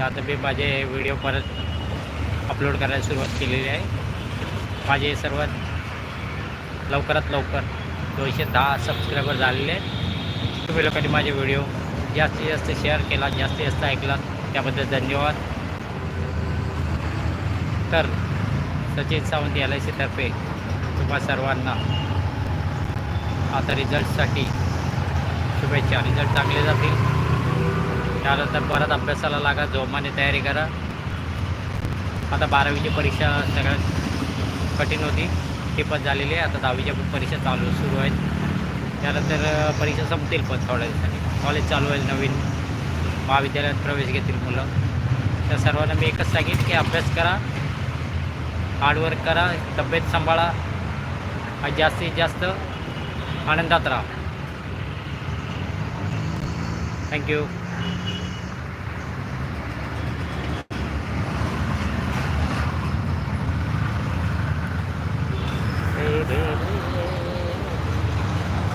तर आता मी माझे व्हिडिओ परत अपलोड करायला सुरुवात केलेली आहे. माझे सर्वात लवकरात लवकर दोनशे दहा सबस्क्रायबर झालेले आहेत. तुम्ही लोकांनी माझे व्हिडिओ जास्तीत जास्त शेअर केला जास्तीत जास्त ऐकला त्याबद्दल धन्यवाद. तर सचिन सावंत एल आय सीतर्फे तुम्हा सर्वांना आता रिझल्टसाठी शुभेच्छा. रिझल्ट चांगले जातील. त्यानंतर परत अभ्यासाला लागा जोमाने तयारी करा. आता बारावीची परीक्षा सगळ्यात कठीण होती. ती पण झालेली आहे. आता दहावीच्या पण परीक्षा चालू सुरू आहेत. त्यानंतर परीक्षा संपतील पण थोड्या दिवसांनी. कॉलेज चालू होईल नवीन. महाविद्यालयात प्रवेश घेतील मुलं. तर सर्वांना मी एकच सांगेन की अभ्यास करा. हार्डवर्क करा. तब्येत सांभाळा. आणि जास्तीत जास्त आनंदात राहा. थँक्यू